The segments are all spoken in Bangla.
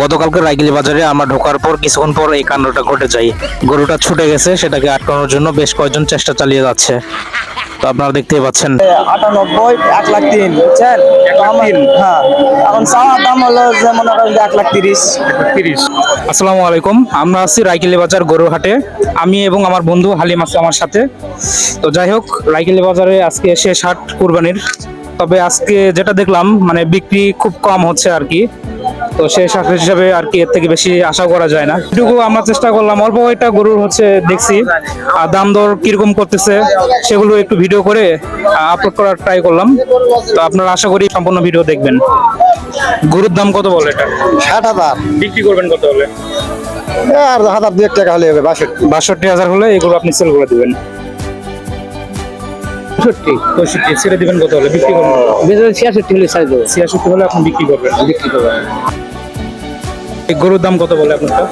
গতকালকে রাইগিলি বাজারে আমরা ঢোকার পর কিছুক্ষণ পর এই কাণ্ডটা ঘটে যায়। গরুটা ছুটে গেছে সেটাকে আটকানোর জন্য বেশ কয়েকজন চেষ্টা চালিয়ে যাচ্ছে। তো আপনারা দেখতেই পাচ্ছেন। আটানব্বই এক লাখ তিন বুঝছেন? হ্যাঁ এখন চাওয়ার দাম হলো যে মনে করেন যে এক লাখ তিরিশ। তিরিশ। আসসালামু আলাইকুম আমরা আছি রাইকেলি বাজার গরুর হাটে আমি এবং আমার বন্ধু হালিম আছে আমার সাথে। তো যাই হোক রাইকেলি বাজারে আজকে শেষ হাট কুরবানির। তবে আজকে যেটা দেখলাম মানে বিক্রি খুব কম হচ্ছে আর কি। তো শেষ হাট হিসাবে আর কি এর থেকে বেশি আশা করা যায় না। এটুকু আমরা চেষ্টা করলাম। অল্প কয়েকটা গরুর হচ্ছে দেখছি। আর দাম দর কীরকম করতেছে সেগুলো একটু ভিডিও করে আপলোড করার ট্রাই করলাম। তো আপনারা আশা করি সম্পূর্ণ ভিডিও দেখবেন। গরুর দাম কত বলে এটা? ষাট হাজার। বিক্রি করবেন কত হলে? আর হাজার দুই টাকা হলে হবে বাষট্টি। বাষট্টি হাজার হলে এগুলো আপনি সেল করে দিবেন। পঁয়ষট্টি পঁয়ষট্টি ছেড়ে দিবেন কত হলে? বিক্রি করবেন ছিয়াষট্টি হলে? সাইজ দেবো ছিয়াষট্টি হলে আপনি বিক্রি করবেন। বিক্রি করবেন। এই গরুর দাম কত বলে আপনারটা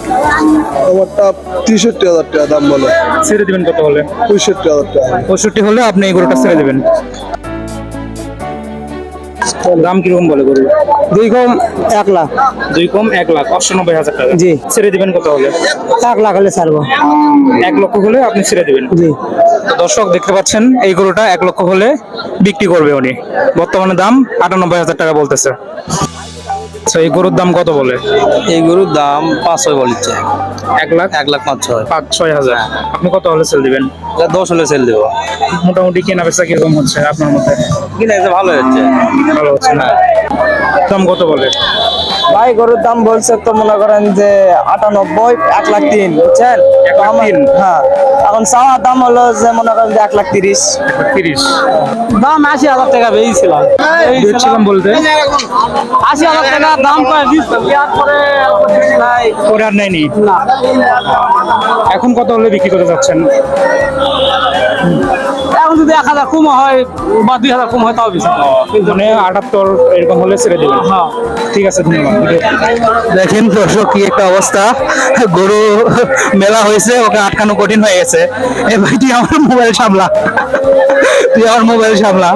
আমারটা তেষট্টি হাজার টাকা দাম বলে। ছেড়ে দিবেন কত হলে পঁয়ষট্টি হাজার টাকা। পঁয়ষট্টি হলে আপনি এই গরুটা ছেড়ে দিবেন। দাম কীরকম বলে গরু দুই কম এক লাখ। দুই কম এক লাখ অষ্টানব্বই হাজার টাকা। জি। ছেড়ে দিবেন কত হলে? এক লাখ হলে ছাড়বো। এক লক্ষ হলে আপনি ছেড়ে দিবেন। জি। দর্শক দেখতে পাচ্ছেন এই গরুটা এক লক্ষ হলে বিক্রি করবে উনি। বর্তমানে দাম আটানব্বই হাজার টাকা বলতেছে। তো এই গরুর দাম কত বলে? এই গরুর দাম পাঁচ ছয় বলিচ্ছে এক লাখ? এক লাখ পাঁচ ছয়। পাঁচ ছয় হাজার। আপনি কত হলে সেল দিবেন? দশ হলে সেল দেবো। মোটামুটি কেনা বেচা কীরকম হচ্ছে আপনার মধ্যে কিনা ভালো হচ্ছে। ভালো হচ্ছে না। দাম কত বলে? ভাই গরুর দাম বলছে তো মনে করেন যে আটানব্বই এক লাখ তিন বুঝছেন? হ্যাঁ এখন চাওয়ার দাম হলো যে মনে করেন যে এক লাখ তিরিশ। তিরিশ। দাম আশি হাজার টাকা বেরিয়েছিলাম বেচছিলাম বলতে? আশি হাজার টাকা দাম করে আর নেয়নি? না। এখন কত হলে বিক্রি করে যাচ্ছেন? এক হাজার কম হয় বা দুই হাজার কম হয় তাও বেশি। মানে আটাত্তর এরকম হলে ছেড়ে দেবেন। হ্যাঁ। ঠিক আছে ধন্যবাদ। দেখেন দর্শক কি একটা অবস্থা। গরু মেলা হয়েছে ওকে আটকানো কঠিন হয়ে গেছে। এ ভাই তুই আমার মোবাইল সামলা। তুই আমার মোবাইল সামলা।